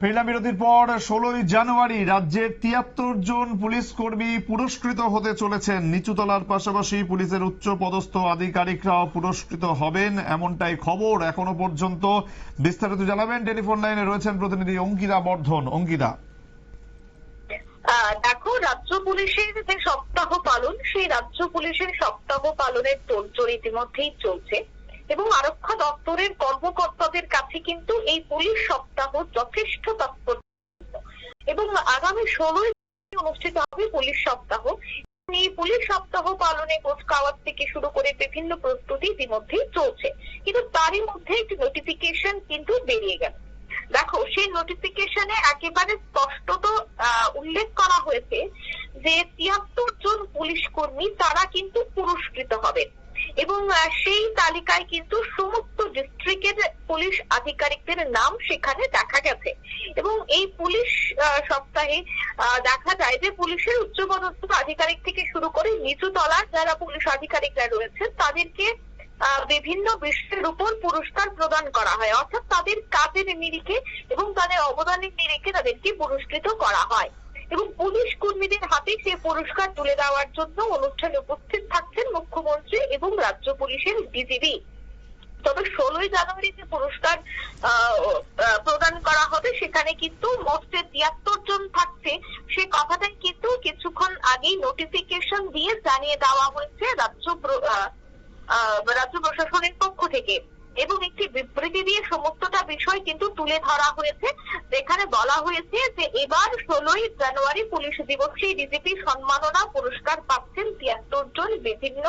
ফিরলাম বিরতির পর ষোলোই জানুয়ারি রাজ্যের তিয়াত্তর জন পুলিশ কর্মী পুরস্কৃত হতে চলেছেন। নিচুতলার পাশাপাশি পুলিশের উচ্চ পদস্থ আধিকারিকরাও পুরস্কৃত হবেন এমনটাই খবর এখনও পর্যন্ত। বিস্তারিত জানাবেন টেলিফোন লাইনে রয়েছেন প্রতিনিধি অঙ্কিতা বর্ধন। অঙ্কিতা। দেখো, রাজ্য পুলিশের যে সপ্তাহ পালন, সেই রাজ্য পুলিশের সপ্তাহ পালনের তোড়জোড় ইতিমধ্যেই চলছে। এবং আরক্ষা দপ্তরের কর্মকর্তাদের কাছে কিন্তু এই পুলিশ সপ্তাহ যথেষ্ট তাৎপর্য এবং আগামী ষোলোই অনুষ্ঠিত হবে পুলিশ সপ্তাহ। এই পুলিশ সপ্তাহ পালনে কুচকাওয়াজ থেকে শুরু করে বিভিন্ন প্রস্তুতি ইতিমধ্যেই চলছে। কিন্তু তারই মধ্যে একটি নোটিফিকেশন কিন্তু বেরিয়ে গেল দেখো, সেই নোটিফিকেশনে একেবারে স্পষ্টত উল্লেখ করা হয়েছে যে তিয়াত্তর জন পুলিশ কর্মী তারা কিন্তু পুরস্কৃত হবেন। এবং সেই তালিকায় কিন্তু সমস্ত ডিস্ট্রিক্টের পুলিশ আধিকারিকদের নাম সেখানে দেখা গেছে। এবং এই পুলিশ সপ্তাহে দেখা যায় যে পুলিশের উচ্চপদস্থ আধিকারিক থেকে শুরু করে নিচু তলার যারা পুলিশ আধিকারিকরা রয়েছেন, তাদেরকে বিভিন্ন বিষয়ের উপর পুরস্কার প্রদান করা হয়। অর্থাৎ তাদের কাজের নিরিখে এবং তাদের অবদানের নিরিখে তাদেরকে পুরস্কৃত করা হয়। এবং পুলিশ কর্মীদের হাতে সেই পুরস্কার তুলে দেওয়ার জন্য অনুষ্ঠানে উপস্থিত এবং রাজ্য পুলিশের ডিজিবি তবে ষোলোই জানুয়ারি যে পুরস্কার প্রদান করা হবে, সেখানে কিন্তু মোট যে তিয়াত্তর জন থাকছে। সে কথাটাই কিন্তু কিছুক্ষণ আগেই নোটিফিকেশন দিয়ে জানিয়ে দেওয়া হয়েছে রাজ্য রাজ্য প্রশাসনের পক্ষ থেকে এবং একটি বিবৃতি দিয়ে সমস্তটা বিষয় কিন্তু তুলে ধরা হয়েছে। যেখানে বলা হয়েছে যে এবার ষোলোই জানুয়ারি পুলিশ দিবসে ডিজিপি সম্মাননা পুরস্কার পাচ্ছেন তিয়াত্তর জন বিভিন্ন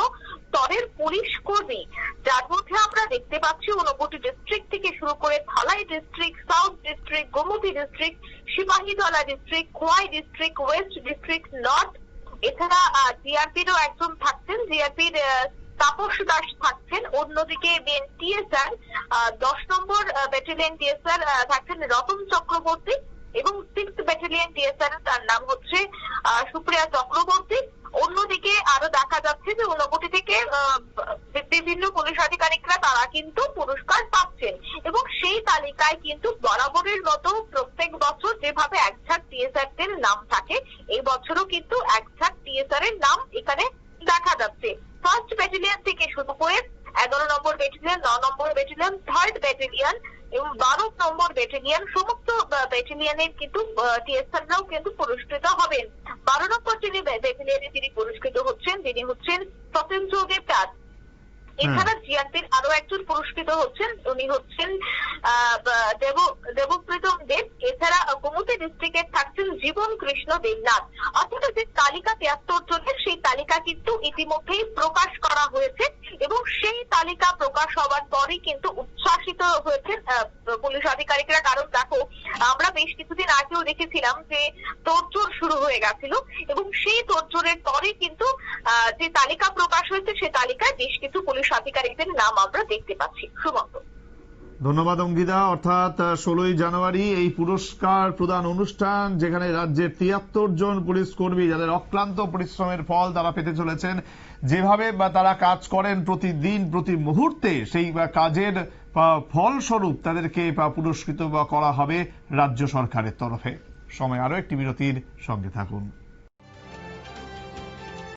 স্তরের পুলিশ কর্মী। যার মধ্যে আমরা দেখতে পাচ্ছি ঊনকোটি ডিস্ট্রিক্ট থেকে শুরু করে Dhalai district South district Gomati district Sipahijala district Khowai district West district North এছাড়া জিআরপিরও একজন থাকছেন। জিআরপির তাপস দাস থাকছেন। অন্যদিকে টিএসআর দশ নম্বর ব্যাটালিয়ন টিএসআর থাকছেন রতন চক্রবর্তী এবং সিক্স ব্যাটালিয়ন টিএসআর তার নাম হচ্ছে সুপ্রিয়া চক্রবর্তী। অন্যদিকে আরও দেখা যাচ্ছে যে ঊনকোটি থেকে বিভিন্ন পুলিশ আধিকারিকরা তারা কিন্তু পুরস্কার পাচ্ছেন এবং সেই তালিকায় কিন্তু বরাবরের মতো প্রত্যেক বছর যেভাবে এক ঝাঁক টিএসআর দের নাম থাকে, এই বছরও কিন্তু এক ঝাঁক টিএসআর এর নাম এখানে দেখা যাচ্ছে। ফার্স্ট ব্যাটালিয়ন থেকে শুরু করে ব্যাটালিয়ন ন নম্বর ব্যাটালিয়ন থার্ড ব্যাটালিয়ন এবং বারো নম্বর ব্যাটালিয়ন সমস্ত ব্যাটালিয়নের কিন্তু টিএসআররাও কিন্তু পুরস্কৃত হবেন। বারো নম্বর যিনি ব্যাটালিয়নে তিনি পুরস্কৃত হচ্ছেন তিনি হচ্ছেন সতেন্দ্র দেবদাস এছাড়া জিআরপির আরও একজন পুরস্কৃত হচ্ছেন উনি হচ্ছেন আহ, দেব দেবপ্রীতম দেব। এছাড়া গোমতী ডিস্ট্রিক্টের থাকছেন জীবন কৃষ্ণ দেবনাথ। অর্থাৎ যে তালিকা তিয়াত্তর জনের সেই তালিকা কিন্তু ইতিমধ্যেই প্রকাশ করা হয়েছে এবং সেই তালিকা প্রকাশ হওয়ার পরই কিন্তু উচ্ছ্বাসিত হয়েছেন আহ, পুলিশ আধিকারিকরা কারণ দেখো আমরা বেশ কিছুদিন আগেও দেখেছিলাম যে তোড়জোড় শুরু হয়ে গেছিল এবং সেই তোড়জোড়ের পরে কিন্তু যে তালিকা প্রকাশ হয়েছে সেই তালিকায় বেশ কিছু পুলিশ আধিকারিকদের নাম আমরা দেখতে পাচ্ছি। সুমন্ত। ধন্যবাদ অঙ্কিতা অর্থাৎ ষোলোই জানুয়ারি এই পুরস্কার প্রদান অনুষ্ঠান যেখানে রাজ্যের তিয়াত্তর জন পুলিশ কর্মী যাদের অক্লান্ত পরিশ্রমের ফল তারা পেতে চলেছেন, যেভাবে তারা কাজ করেন প্রতিদিন, প্রতি মুহূর্তে সেই কাজের ফলস্বরূপ তাদেরকে পুরস্কৃত করা হবে রাজ্য সরকারের তরফে। সময় আরও একটি বিরতির সঙ্গে থাকুন।